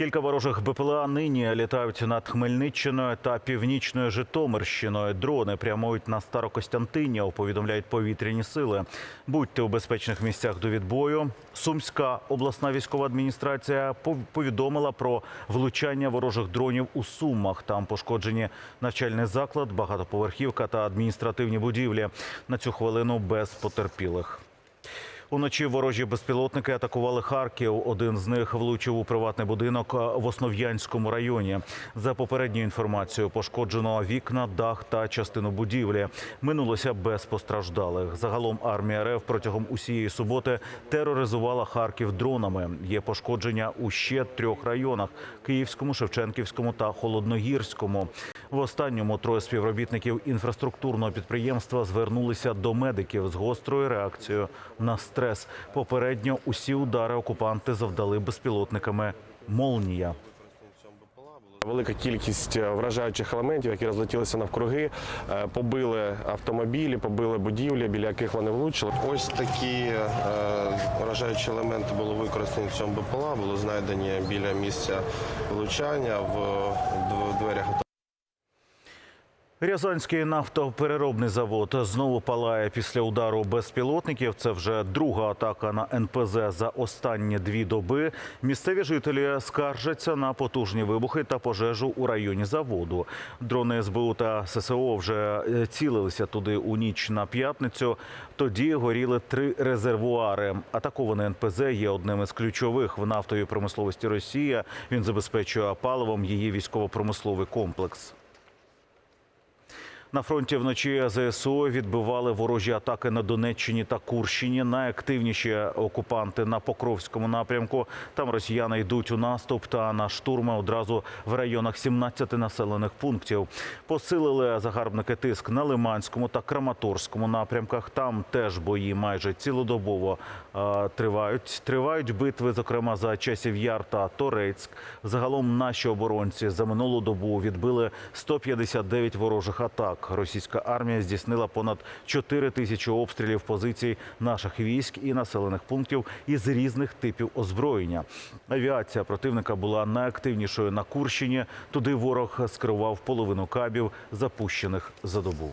Кілька ворожих БПЛА нині літають над Хмельниччиною та північною Житомирщиною. Дрони прямують на Старокостянтинів, повідомляють повітряні сили. Будьте у безпечних місцях до відбою. Сумська обласна військова адміністрація пов- повідомила про влучання ворожих дронів у Сумах. Там пошкоджені навчальний заклад, багатоповерхівка та адміністративні будівлі. На цю хвилину без потерпілих. Уночі ворожі безпілотники атакували Харків. Один з них влучив у приватний будинок в Основ'янському районі. За попередньою інформацією, пошкоджено вікна, дах та частину будівлі. Минулося без постраждалих. Загалом армія РФ протягом усієї суботи тероризувала Харків дронами. Є пошкодження у ще трьох районах: Київському, Шевченківському та Холодногірському. В останньому троє співробітників інфраструктурного підприємства звернулися до медиків з гострою реакцією на стрес. Попередньо усі удари окупанти завдали безпілотниками Молнія. Велика кількість е, вражаючих елементів, які розлетілися навкруги, е, побили автомобілі, побили будівлі, біля яких вони влучили. Ось такі е, вражаючі елементи були використані в цьому БПЛА, були знайдені біля місця влучання в дв- дверях Рязанський нафтопереробний завод знову палає після удару безпілотників. Це вже друга атака на НПЗ за останні дві доби. Місцеві жителі скаржаться на потужні вибухи та пожежу у районі заводу. Дрони СБУ та ССО вже е, цілилися туди у ніч на п'ятницю. Тоді горіли три резервуари. Атакований НПЗ є одним із ключових в нафтовій промисловості Росії. Він забезпечує паливом її військово-промисловий комплекс. На фронті вночі ЗСУ відбивали ворожі атаки на Донеччині та Курщині. Найактивніші окупанти на Покровському напрямку. Там росіяни йдуть у наступ та на штурми одразу в районах 17 населених пунктів. Посилили загарбники тиск на Лиманському та Краматорському напрямках. Там теж бої майже цілодобово е, тривають. Тривають битви, зокрема за часів Яр та Торецьк. Загалом наші оборонці за минулу добу відбили 159 ворожих атак. Російська армія здійснила понад 4 тисячі обстрілів позицій наших військ і населених пунктів із різних типів озброєння. Авіація противника була найактивнішою на Курщині. Туди ворог скерував половину кабів, запущених за добу.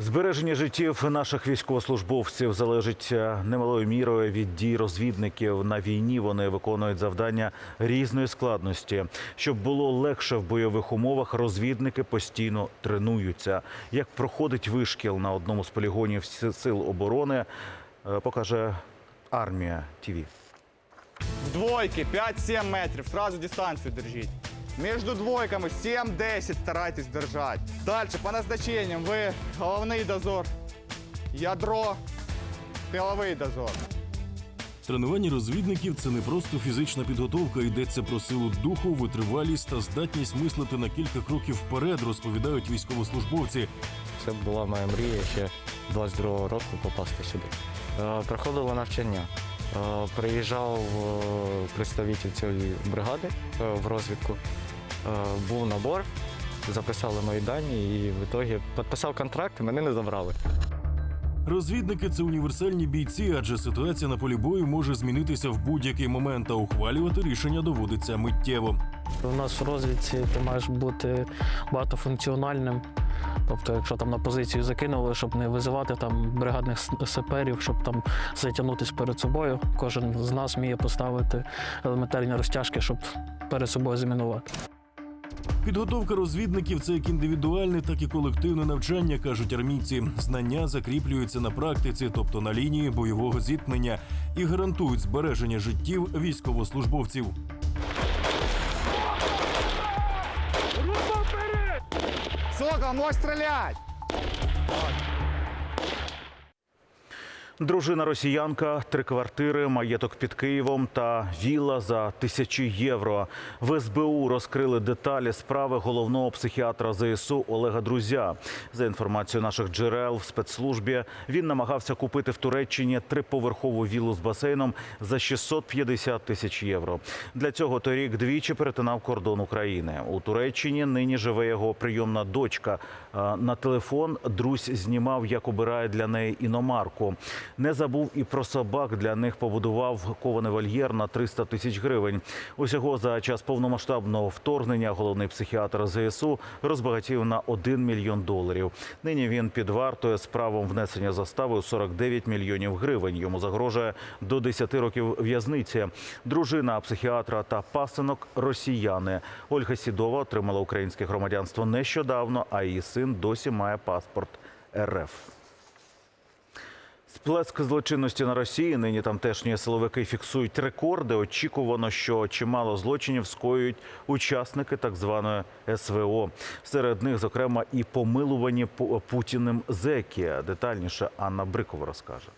Збереження життів наших військовослужбовців залежить е, немалою мірою від дій розвідників на війні. Вони виконують завдання різної складності. Щоб було легше в бойових умовах, розвідники постійно тренуються. Як проходить вишкіл на одному з полігонів сил оборони, е, покаже армія ТІВІ. В двойке 5-7 метров, сразу дистанцию держите. Между двойками 7-10 старайтесь держать. Дальше по назначениям вы головний дозор, ядро, тиловий дозор. Тренування розвідників це не просто фізична підготовка, йдеться про силу духу, витривалість та здатність мислити на кілька кроків вперед, розповідають військовослужбовці. Це була моя мрія ще 22-го року попасти сюди. Е, Проходило навчання. Е, Приїжджав е, представитель цієї бригади е, в розвідку. Був набор, записали мої дані і в ітогі підписав контракт, і мене не забрали. Розвідники це універсальні бійці, адже ситуація на полі бою може змінитися в будь-який момент, а ухвалювати рішення доводиться миттєво. У нас в розвідці ти маєш бути багатофункціональним. Тобто, якщо там на позицію закинули, щоб не визивати там бригадних саперів, щоб там затягнутися перед собою, кожен з нас вміє поставити елементарні розтяжки, щоб перед собою замінувати. Підготовка розвідників це як індивідуальне, так і колективне навчання, кажуть армійці. Знання закріплюються на практиці, тобто на лінії бойового зіткнення, і гарантують збереження життів військовослужбовців. Сокол, можешь стрелять! Дружина росіянка, три квартири, маєток під Києвом та вілла за тисячі євро. В СБУ розкрили деталі справи головного психіатра ЗСУ Олега Друзя. За інформацією наших джерел в спецслужбі, він намагався купити в Туреччині триповерхову віллу з басейном за 650 тисяч євро. Для цього торік двічі перетинав кордон України. У Туреччині нині живе його прийомна дочка. На телефон Друзь знімав, як обирає для неї іномарку. Не забув і про собак. Для них побудував кований вольєр на 300 тисяч гривень. Усього за час повномасштабного вторгнення головний психіатр ЗСУ розбагатів на 1 мільйон доларів. Нині він під вартою з правом внесення застави у 49 мільйонів гривень. Йому загрожує до 10 років в'язниці. Дружина психіатра та пасинок росіяни. Ольга Сідова отримала українське громадянство нещодавно, а її син досі має паспорт РФ. Сплеск злочинності на Росії. Нині тамтешні силовики фіксують рекорди. Очікувано, що чимало злочинів скоюють учасники так званої СВО. Серед них, зокрема, і помилувані Пу- Путіним зеки. Детальніше Анна Брикова розкаже.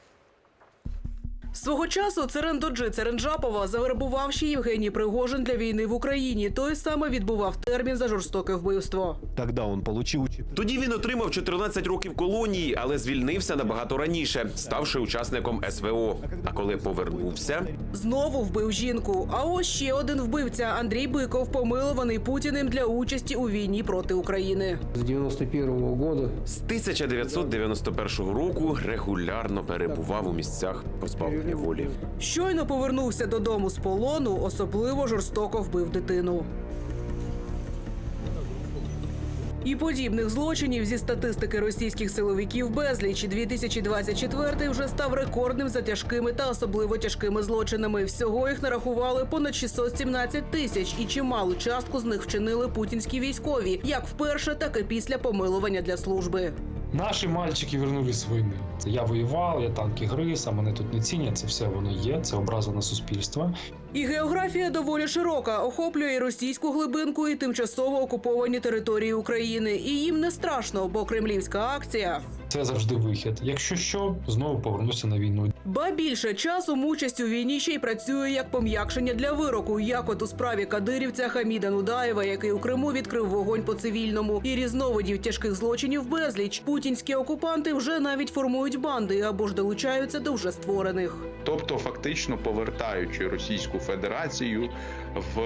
Свого часу Церендоджи Церенджапова завербував ще Євгеній Пригожин для війни в Україні. Той саме відбував термін за жорстоке вбивство. Тогда он получил Тоді він отримав 14 років колонії, але звільнився набагато раніше, ставши учасником СВО. А коли повернувся, Знову вбив жінку. А ось ще один вбивця Андрій Биков, помилуваний Путіним для участі у війні проти України. С 91 года з 1991 року регулярно перебував у місцях позбавлення волі. Щойно повернувся додому з полону, особливо жорстоко вбив дитину. І подібних злочинів зі статистики російських силовиків безліч. 2024 вже став рекордним за тяжкими та особливо тяжкими злочинами. Всього їх нарахували понад 617 тисяч, і чималу частку з них вчинили путінські військові, як вперше, так і після помилування для служби. Наші мальчики вернулись з війни. Це я воював, я танки гриз, а мене тут не цінять. Це все воно є. Це образа на суспільство. І географія доволі широка, охоплює і російську глибинку, і тимчасово окуповані території України. І їм не страшно, бо кремлівська акція. Це завжди вихід. Якщо що, знову повернуся на війну. Ба більше часом участь у війні ще й працює як пом'якшення для вироку, як от у справі кадирівця Хаміда Нудаєва, який у Криму відкрив вогонь по цивільному, і різновидів тяжких злочинів безліч. Путінські окупанти вже навіть формують банди або ж долучаються до вже створених. тобто фактично повертаючи Російську Федерацію в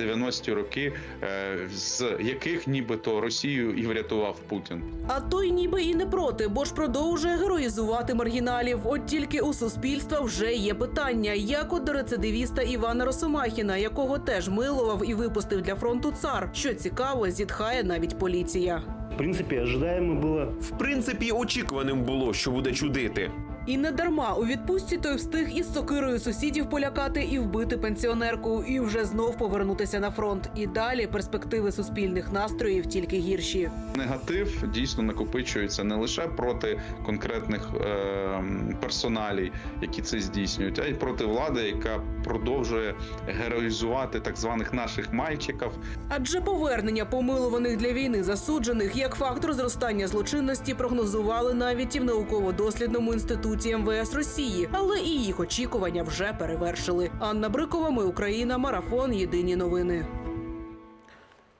90-ті роки, е, з яких нібито Росію і врятував Путін. А той ніби і не проти, бо ж продовжує героїзувати маргіналів. От тільки у суспільства вже є питання, як от до рецидивіста Івана Росомахіна, якого теж милував і випустив для фронту цар. Що цікаво, зітхає навіть поліція. В принципе, ожидаемо было. В принципі, очікуваним було, що буде чудити. І не дарма у відпустці той встиг із сокирою сусідів полякати і вбити пенсіонерку, і вже знов повернутися на фронт. І далі перспективи суспільних настроїв тільки гірші. Негатив дійсно накопичується не лише проти конкретних е, персоналій, які це здійснюють, а й проти влади, яка продовжує героїзувати так званих наших мальчиків, Адже повернення помилуваних для війни засуджених як фактор зростання злочинності прогнозували навіть і в науково-дослідному інституті МВС Росії, але і їх очікування вже перевершили. Анна Брикова, ми Україна, марафон. Єдині новини.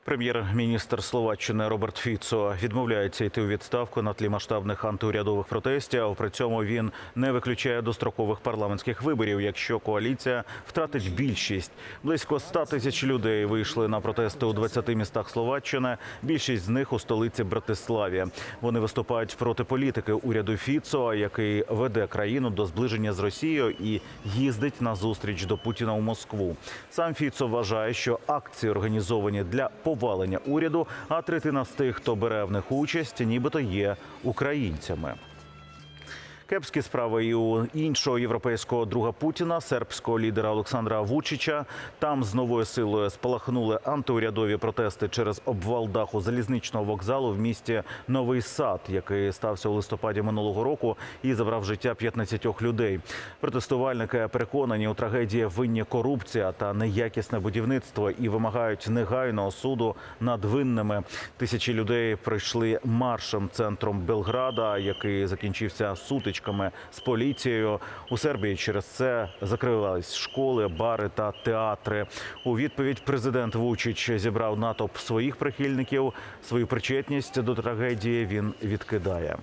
Прем'єр-міністр Словаччини Роберт Фіцо відмовляється йти у відставку на тлі масштабних антиурядових протестів. При цьому він не виключає дострокових парламентських виборів, якщо коаліція втратить більшість. Близько 100 тисяч людей вийшли на протести у 20 містах Словаччини. Більшість з них у столиці Братиславі. Вони виступають проти політики уряду Фіцо, який веде країну до зближення з Росією і їздить на зустріч до Путіна у Москву. Сам Фіцо вважає, що акції організовані для повалення уряду, а третина з тих, хто бере в них участь, нібито є українцями. Кепські справи і у іншого європейського друга Путіна, сербського лідера Олександра Вучича. Там з новою силою спалахнули антиурядові протести через обвал даху залізничного вокзалу в місті Новий Сад, який стався у листопаді минулого року і забрав життя 15 людей. Протестувальники переконані у трагедії винні корупція та неякісне будівництво і вимагають негайного суду над винними. Тисячі людей пройшли маршем центром Белграда, який закінчився сутичкою суперечками з поліцією. У Сербії через це закривались школи, бари та театри. У відповідь президент Вучич зібрав натовп своїх прихильників. Свою причетність до трагедії він відкидає.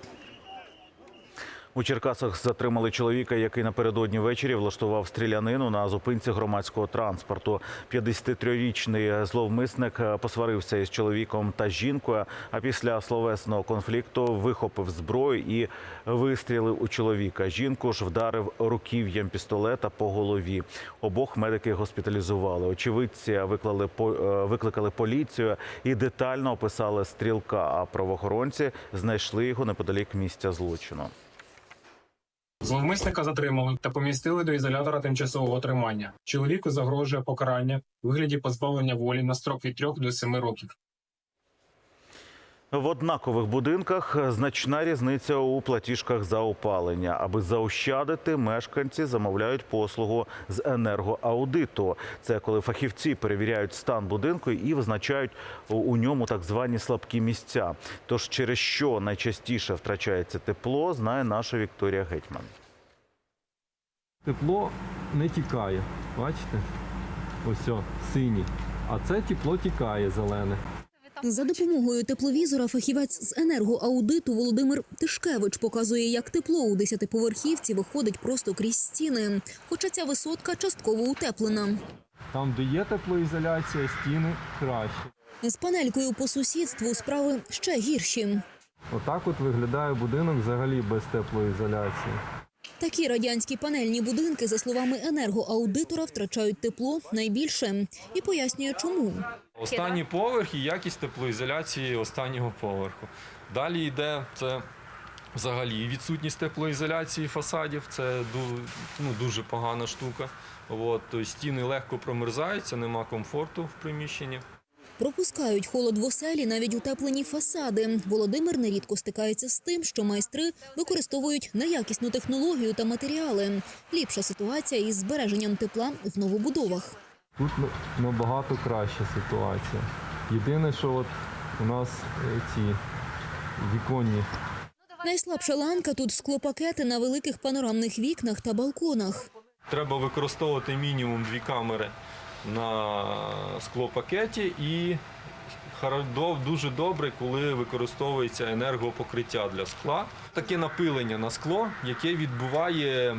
У Черкасах затримали чоловіка, який напередодні ввечері влаштував стрілянину на зупинці громадського транспорту. 53-річний зловмисник посварився із чоловіком та жінкою. А після словесного конфлікту вихопив зброю і вистрілив у чоловіка. Жінку ж вдарив руків'ям пістолета по голові. Обох медики госпіталізували. Очевидці виклали по- е, викликали поліцію і детально описали стрілка. А правоохоронці знайшли його неподалік місця злочину. Зловмисника затримали та помістили до ізолятора тимчасового тримання. Чоловіку загрожує покарання у вигляді позбавлення волі на строк від 3 до 7 років. В однакових будинках значна різниця у платіжках за опалення. Аби заощадити, мешканці замовляють послугу з енергоаудиту. Це коли фахівці перевіряють стан будинку і визначають у- ньому так звані слабкі місця. Тож через що найчастіше втрачається тепло, знає наша Вікторія Гетьман. Тепло не тікає. Бачите? Ось о, синій. А це тепло тікає зелене. За допомогою тепловізора фахівець з енергоаудиту Володимир Тишкевич показує, як тепло у десятиповерхівці виходить просто крізь стіни. Хоча ця висотка частково утеплена. Там, де є теплоізоляція, стіни краще. З панелькою по сусідству справи ще гірші. Отак от виглядає будинок взагалі без теплоізоляції. Такі радянські панельні будинки, за словами енергоаудитора, втрачають тепло найбільше і пояснює, чому. Останній поверх і якість теплоізоляції останнього поверху. Далі йде це взагалі відсутність теплоізоляції фасадів. Це ну, дуже погана штука. От, стіни легко промерзаються, нема комфорту в приміщенні. Пропускають холод в оселі навіть утеплені фасади. Володимир нерідко стикається з тим, що майстри використовують неякісну технологію та матеріали. Ліпша ситуація із збереженням тепла в новобудовах. Тут набагато краща ситуація. Єдине, що от у нас е, ці віконні Найслабша ланка тут склопакети на великих панорамних вікнах та балконах. Треба використовувати мінімум дві камери на склопакеті і дуже добре, коли використовується енергопокриття для скла. Таке напилення на скло, яке відбуває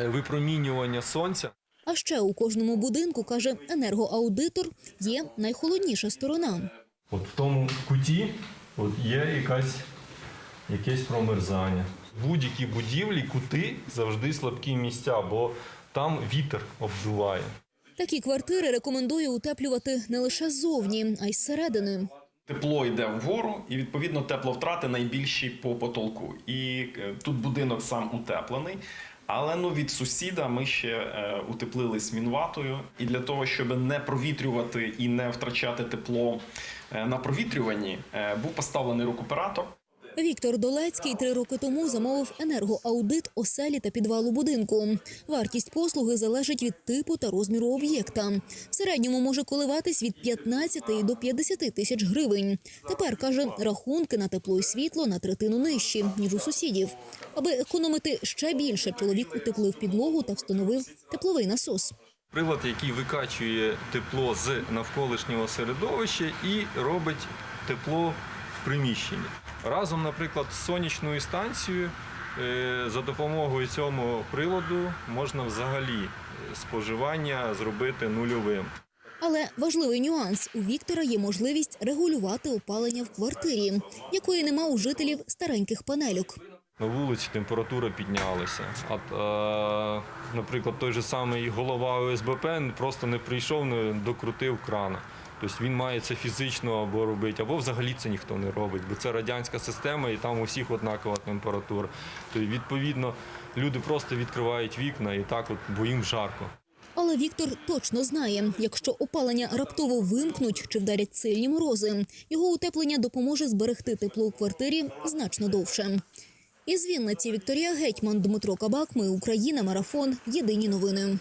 е, випромінювання сонця. А ще у кожному будинку, каже енергоаудитор, є найхолодніша сторона. От в тому куті от є якась, якесь промерзання. Будь-якій будівлі кути завжди слабкі місця, бо там вітер обдуває. Такі квартири рекомендує утеплювати не лише ззовні, а й зсередини. Тепло йде вгору, і відповідно тепловтрати найбільші по потолку. І е, тут будинок сам утеплений. Але ну від сусіда ми ще е, утеплились мінватою, І для того, щоб не провітрювати і не втрачати тепло е, на провітрюванні, е, був поставлений рекуператор. Віктор Долецький три роки тому замовив енергоаудит оселі та підвалу будинку. Вартість послуги залежить від типу та розміру об'єкта. В середньому може коливатись від 15 до 50 тисяч гривень. Тепер каже, рахунки на тепло і світло на третину нижчі ніж у сусідів. Аби економити ще більше, чоловік утеплив підлогу та встановив тепловий насос. Прилад, який викачує тепло з навколишнього середовища і робить тепло в приміщенні. Разом, наприклад, з сонячною станцією е, за допомогою цього приладу можна взагалі е, споживання зробити нульовим. Але важливий нюанс у Віктора є можливість регулювати опалення в квартирі, якої нема у жителів стареньких панельок. На вулиці температура піднялася. А, е, наприклад, той же самий голова ОСБП просто не прийшов, не докрутив крана. Тобто він має це фізично або робити, або взагалі це ніхто не робить, бо це радянська система і там у всіх однакова температура. Тобто, відповідно, люди просто відкривають вікна і так, от, бо їм жарко. Але Віктор точно знає, якщо опалення раптово вимкнуть чи вдарять сильні морози, його утеплення допоможе зберегти тепло у квартирі значно довше. Із Вінниці Вікторія Гетьман, Дмитро Кабак. Ми Україна. Марафон. Єдині новини.